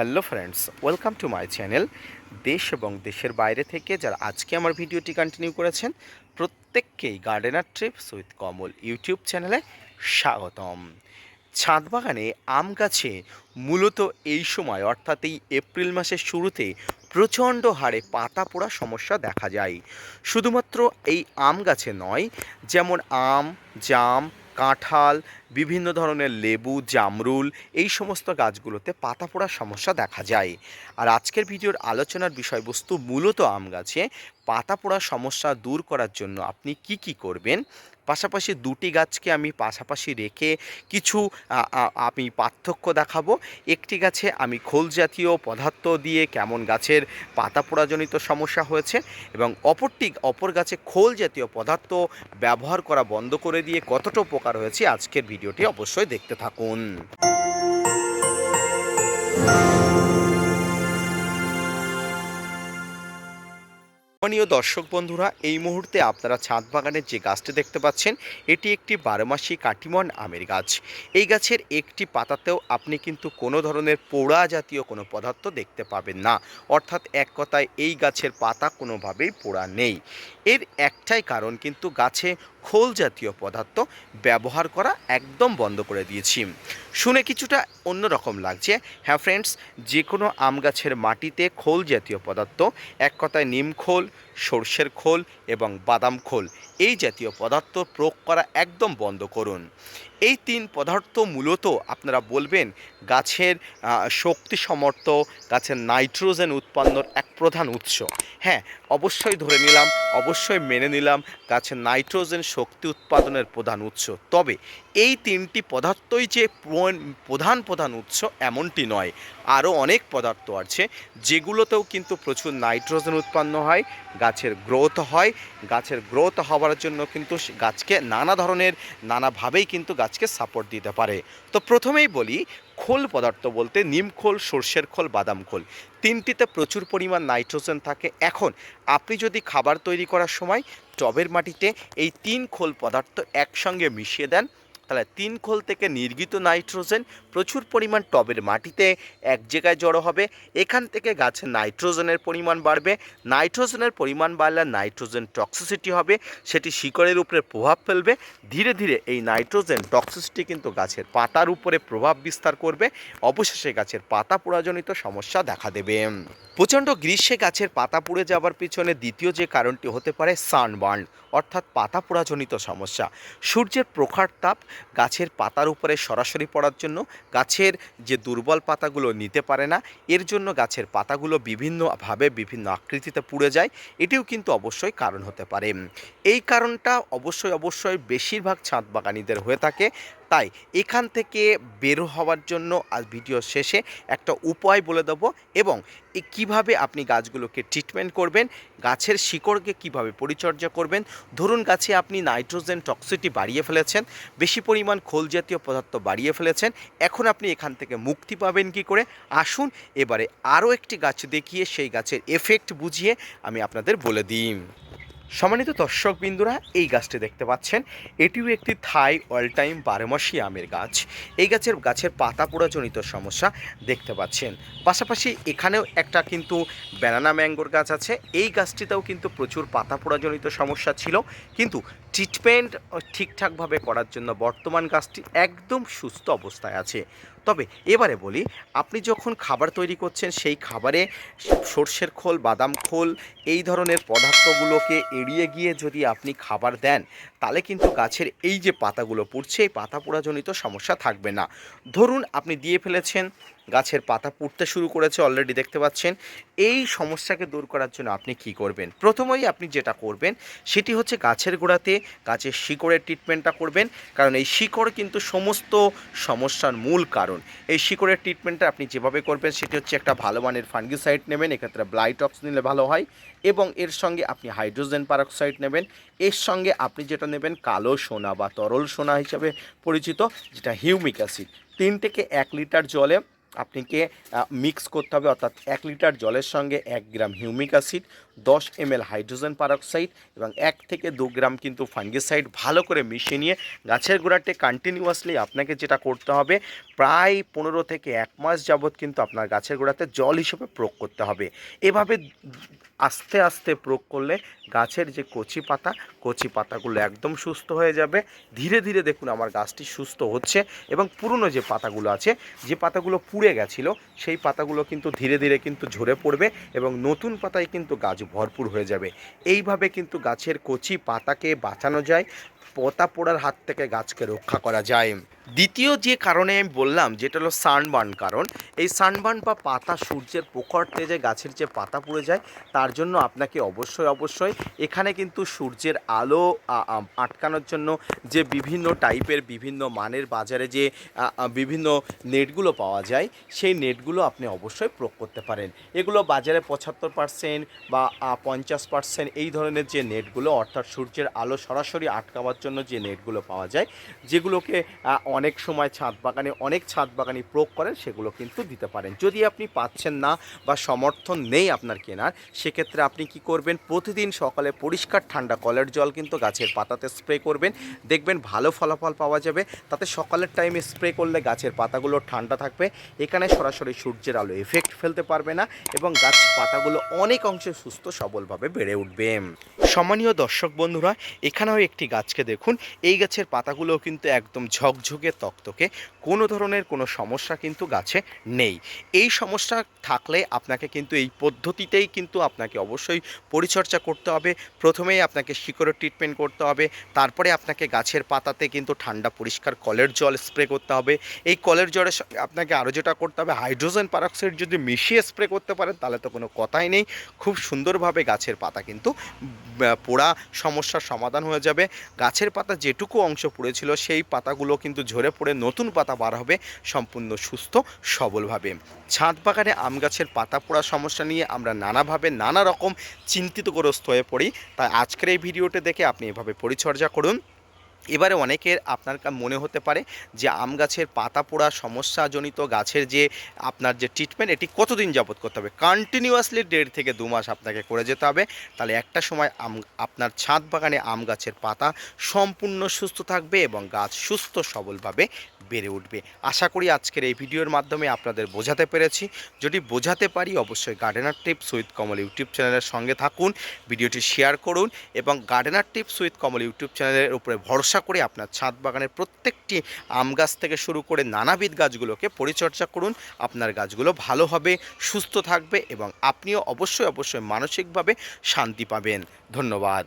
Hello friends welcome to my channel দেশ এবং দেশের বাইরে থেকে যারা আজকে আমার ভিডিওটি কন্টিনিউ করেছেন, প্রত্যেককেই gardener trips with Kamal YouTube চ্যানেলে স্বাগতম। ছাদ বাগানে আম গাছে মূলত এই সময়, অর্থাৎ এই এপ্রিল মাসের শুরুতে প্রচণ্ড হারে পাতা পোড়া সমস্যা দেখা যায়। শুধুমাত্র এই আম গাছে নয়, যেমন আম, জাম কাঁঠাল, বিভিন্ন ধরনের লেবু, জামরুল এই সমস্ত গাছগুলোতে পাতা পোড়ার সমস্যা দেখা যায়। আর আজকের ভিডিওর আলোচনার বিষয়বস্তু মূলত আম গাছে পাতা পোড়ার সমস্যা দূর করার জন্য আপনি কি কি করবেন পাশাপাশি দুটি গাছকে আমি পাশাপাশি রেখে কিছু আমি পার্থক্য দেখাবো। একটি গাছে আমি খোল জাতীয় পদার্থ দিয়ে কেমন গাছের পাতা পোড়াজনিত সমস্যা হয়েছে এবং অপরটি, অপর গাছে খোল জাতীয় পদার্থ ব্যবহার করা বন্ধ করে দিয়ে কতটা উপকার হয়েছে, আজকের ভিডিওটি অবশ্যই দেখতে থাকুন। সম্মানীয় দর্শক বন্ধুরা, এই মুহূর্তে আপনারা ছাদ বাগানের যে গাছটি দেখতে পাচ্ছেন, এটি একটি বারোমাসি কাটিমন আমের গাছ। এই গাছের একটি পাতাতেও আপনি কিন্তু কোনো ধরনের পোড়া জাতীয় কোনো পদার্থ দেখতে পাবেন না। অর্থাৎ এক কথায় এই গাছের পাতা কোনোভাবেই পোড়া নেই। এর একটাই কারণ কিন্তু গাছে খোল জাতীয় পদার্থ ব্যবহার করা একদম বন্ধ করে দিয়েছি। শুনে কিছুটা অন্য রকম লাগছে। হ্যাঁ ফ্রেন্ডস যে কোনো আম গাছের মাটিতে খোল জাতীয় পদার্থ, এক কথায় নিম খোল সর্ষের খোল এবং বাদাম খোল। এই জাতীয় পদার্থ প্রয়োগ করা একদম বন্ধ করুন। এই তিন পদার্থ মূলত আপনারা বলবেন গাছের শক্তি সমর্থ, গাছের নাইট্রোজেন উৎপন্নর এক প্রধান উৎস। হ্যাঁ অবশ্যই ধরে নিলাম, অবশ্যই মেনে নিলাম, গাছের নাইট্রোজেন শক্তি উৎপাদনের প্রধান উৎস। তবে এই তিনটি পদার্থই যে প্রধান প্রধান উৎস এমনটি নয়। আরও অনেক পদার্থ আছে যেগুলোতেও কিন্তু প্রচুর নাইট্রোজেন উৎপন্ন হয় গাছের গ্রোথ হয়। গাছের গ্রোথ হওয়ার জন্য কিন্তু গাছকে নানা ধরনের, নানাভাবেই কিন্তু গাছকে সাপোর্ট দিতে পারে। তো প্রথমেই বলি, খোল পদার্থ বলতে নিম খোল, সর্ষের খোল, বাদাম খোল। তিনটিতে প্রচুর পরিমাণ নাইট্রোজেন থাকে। এখন আপনি যদি খাবার তৈরি করার সময় টবের মাটিতে এই তিন খোল পদার্থ একসঙ্গে মিশিয়ে দেন তাহলে তিন খোল থেকে নির্গিত নাইট্রোজেন প্রচুর পরিমাণ টবের মাটিতে এক জায়গায় জড়ো হবে। এখান থেকে গাছের নাইট্রোজেনের পরিমাণ বাড়বে। নাইট্রোজেনের পরিমাণ বাড়লে নাইট্রোজেন টক্সিসিটি হবে, সেটি শিকড়ের উপরে প্রভাব ফেলবে। ধীরে ধীরে এই নাইট্রোজেন টক্সিসিটি কিন্তু গাছের পাতার উপরে প্রভাব বিস্তার করবে। অবশেষে গাছের পাতা পোড়াজনিত সমস্যা দেখা দেবে। প্রচণ্ড গ্রীষ্মে গাছের পাতা পুড়ে যাওয়ার পিছনে দ্বিতীয় যে কারণটি হতে পারে সানবার্ন, অর্থাৎ পাতা পোড়াজনিত সমস্যা। সূর্যের প্রখর তাপ গাছের পাতার উপরে সরাসরি পড়ার জন্য, গাছের যে দুর্বল পাতাগুলো নিতে পারে না, এর জন্য গাছের পাতাগুলো বিভিন্নভাবে বিভিন্ন আকৃতিতে পুড়ে যায়, এটিও কিন্তু অবশ্যই কারণ হতে পারে। এই কারণটা অবশ্যই অবশ্যই বেশিরভাগ ছাদ বাগানিদের হয়ে থাকে। তাই এখান থেকে বের হওয়ার জন্য আজ ভিডিও শেষে একটা উপায় বলে দেবো এবং কীভাবে আপনি গাছগুলোকে ট্রিটমেন্ট করবেন, গাছের শিকড়কে কীভাবে পরিচর্যা করবেন। ধরুন গাছে আপনি নাইট্রোজেন টক্সিটি বাড়িয়ে ফেলেছেন, বেশি পরিমাণ খোল জাতীয় পদার্থ বাড়িয়ে ফেলেছেন, এখন আপনি এখান থেকে মুক্তি পাবেন কি করে? আসুন এবারে আরও একটি গাছ দেখিয়ে সেই গাছের এফেক্ট বুঝিয়ে আমি আপনাদের বলে দিই। সম্মানিত দর্শক বিন্দুরা এই গাছটি দেখতে পাচ্ছেন। এটিও একটি থাই অল টাইম বারোমাসি আমের গাছ। এই গাছের গাছের পাতা পোড়াজনিত সমস্যা দেখতে পাচ্ছেন। পাশাপাশি এখানেও একটা কিন্তু ব্যানানা ম্যাঙ্গোর গাছ আছে। এই গাছটিতেও কিন্তু প্রচুর পাতা পোড়াজনিত সমস্যা ছিল। কিন্তু ট্রিটমেন্ট ঠিকঠাকভাবে করার জন্য বর্তমান গাছটি একদম সুস্থ অবস্থায় আছে। তবে এবারে বলি, আপনি যখন খাবার তৈরি করছেন, সেই খাবারে সর্ষের খোল, বাদাম খোল, এই ধরনের পদার্থগুলোকে এড়িয়ে গিয়ে যদি আপনি খাবার দেন, তাহলে কিন্তু গাছের এই যে পাতাগুলো পুড়ছে, এই পাতা পোড়াজনিত সমস্যা থাকবে না। ধরুন আপনি দিয়ে ফেলেছেন, গাছের পাতা পুড়তে শুরু করেছে অলরেডি দেখতে পাচ্ছেন, এই সমস্যাকে দূর করার জন্য আপনি কি করবেন? প্রথমেই আপনি যেটা করবেন, সেটি হচ্ছে গাছের গোড়াতে গাছের শিকড়ের ট্রিটমেন্টটা করবেন। কারণ এই শিকড় কিন্তু সমস্ত সমস্যার মূল কারণ। এই শিকড়ের ট্রিটমেন্টটা আপনি যেভাবে করবেন, সেটি হচ্ছে একটা ভালো মানের ফাঙ্গিসাইড নেবেন, এক্ষেত্রে ব্লাইটক্স নিলে ভালো হয় এবং এর সঙ্গে আপনি হাইড্রোজেন পারক্সাইড নেবেন। এর সঙ্গে আপনি যেটা নেবেন কালো সোনা বা তরল সোনা হিসাবে পরিচিত, যেটা হিউমিক অ্যাসিড তিন থেকে এক লিটার জলে আপনাকে মিক্স করতে হবে, অর্থাৎ এক লিটার জলের সঙ্গে এক গ্রাম হিউমিক অ্যাসিড দশ এমএল হাইড্রোজেন পারক্সাইড এবং এক থেকে দু গ্রাম কিন্তু ফাঙ্গিসাইড ভালো করে মিশিয়ে নিয়ে গাছের গোড়াতে কন্টিনিউয়াসলি আপনাকে যেটা করতে হবে, প্রায় পনেরো থেকে এক মাস যাবৎ কিন্তু আপনার গাছের গোড়াতে জল হিসেবে প্রয়োগ করতে হবে। এভাবে আস্তে আস্তে প্রয়োগ করলে গাছের যে কচি পাতা, কচি পাতাগুলো একদম সুস্থ হয়ে যাবে। ধীরে ধীরে দেখুন আমার গাছটি সুস্থ হচ্ছে এবং পুরনো যে পাতাগুলো আছে, যে পাতাগুলো পুড়ে গেছিল, সেই পাতাগুলো কিন্তু ধীরে ধীরে কিন্তু ঝরে পড়বে এবং নতুন পাতায় কিন্তু গাছ ভরপুর হয়ে যাবে। এইভাবে কিন্তু গাছের কচি পাতাকে বাঁচানো যায়, পোতা পোড়ার হাত থেকে গাছকে রক্ষা করা যায়। দ্বিতীয় যে কারণে আমি বললাম, যেটা হলো সানবার্ন কারণ, এই সানবার্ন বা পাতা সূর্যের প্রখর তেজে গাছের যে পাতা পুড়ে যায়, তার জন্য আপনাকে অবশ্যই অবশ্যই এখানে কিন্তু সূর্যের আলো আটকানোর জন্য যে বিভিন্ন টাইপের, বিভিন্ন মানের বাজারে যে বিভিন্ন নেটগুলো পাওয়া যায়, সেই নেটগুলো আপনি অবশ্যই প্রয়োগ করতে পারেন। এগুলো বাজারে পঁচাত্তর পার্সেন্ট বা পঞ্চাশ পার্সেন্ট এই ধরনের যে নেটগুলো, অর্থাৎ সূর্যের আলো সরাসরি আটকাবার জন্য যে নেটগুলো পাওয়া যায়, যেগুলোকে অনেক সময় ছাদ বাগানে অনেক ছাদ বাগানি প্রয়োগ করেন, সেগুলো কিন্তু দিতে পারেন। যদি আপনি পাচ্ছেন না বা সমর্থন নেই আপনার কেনার, সেক্ষেত্রে আপনি কি করবেন? প্রতিদিন সকালে পরিষ্কার ঠান্ডা কলের জল কিন্তু গাছের পাতাতে স্প্রে করবেন। দেখবেন ভালো ফলাফল পাওয়া যাবে। তাতে সকালের টাইমে স্প্রে করলে গাছের পাতাগুলো ঠান্ডা থাকবে। এখানে সরাসরি সূর্যের আলো এফেক্ট ফেলতে পারবে না এবং গাছ পাতাগুলো অনেক অংশে সুস্থ সবলভাবে বেড়ে উঠবে। সম্মানীয় দর্শক বন্ধুরা, এখানেও একটি গাছকে দেখুন। এই গাছের পাতাগুলোও কিন্তু একদম ঝকঝকে তকতকে কোনো ধরনের কোনো সমস্যা কিন্তু গাছে নেই। এই সমস্যা থাকলে আপনাকে কিন্তু এই পদ্ধতিতেই কিন্তু আপনাকে অবশ্যই পরিচর্যা করতে হবে। প্রথমেই আপনাকে শিকড়ের ট্রিটমেন্ট করতে হবে। তারপরে আপনাকে গাছের পাতাতে কিন্তু ঠান্ডা পরিষ্কার কলের জল স্প্রে করতে হবে। এই কলের জলের সঙ্গে আপনাকে আরও যেটা করতে হবে হাইড্রোজেন পারক্সাইড যদি মিশিয়ে স্প্রে করতে পারেন, তাহলে তো কোনো কথাই নেই। খুব সুন্দরভাবে গাছের পাতা কিন্তু পোড়া সমস্যার সমাধান হয়ে যাবে। গাছের পাতা যেটুকু অংশ পড়েছিল, সেই পাতাগুলো কিন্তু ঝরে পড়ে নতুন পাতা বার হবে, সম্পূর্ণ সুস্থ, সবলভাবে। ছাদ বাগানে আম গাছের পাতা পোড়া সমস্যা নিয়ে আমরা নানাভাবে নানা রকম চিন্তিতগ্রস্ত হয়ে পড়ি। তাই আজকের এই ভিডিওটি দেখে আপনি এভাবে পরিচর্যা করুন। এবারে অনেকের আপনার মনে হতে পারে যে আম গাছের পাতা পোড়া সমস্যাজনিত গাছের যে আপনার যে ট্রিটমেন্ট এটি কতদিন যাবত করতে হবে? কন্টিনিউয়াসলি দেড় থেকে দু মাস আপনাকে করে যেতে হবে। তাহলে একটা সময় আম, আপনার ছাদ বাগানে আম গাছের পাতা সম্পূর্ণ সুস্থ থাকবে এবং গাছ সুস্থ সবলভাবে বেড়ে উঠবে। আশা করি আজকের এই ভিডিওর মাধ্যমে আপনাদের বোঝাতে পেরেছি। যদি বোঝাতে পারি, অবশ্যই gardener tips with Kamal YouTube চ্যানেলের সঙ্গে থাকুন, ভিডিওটি শেয়ার করুন এবং gardener tips with Kamal YouTube চ্যানেলের উপরে ভরসা করে আপনার ছাদ বাগানের প্রত্যেকটি আম গাছ থেকে শুরু করে নানাবিধ গাছগুলোকে পরিচর্যা করুন, আপনার গাছগুলো ভালো হবে, সুস্থ থাকবে এবং আপনিও অবশ্যই অবশ্যই মানসিকভাবে শান্তি পাবেন। ধন্যবাদ।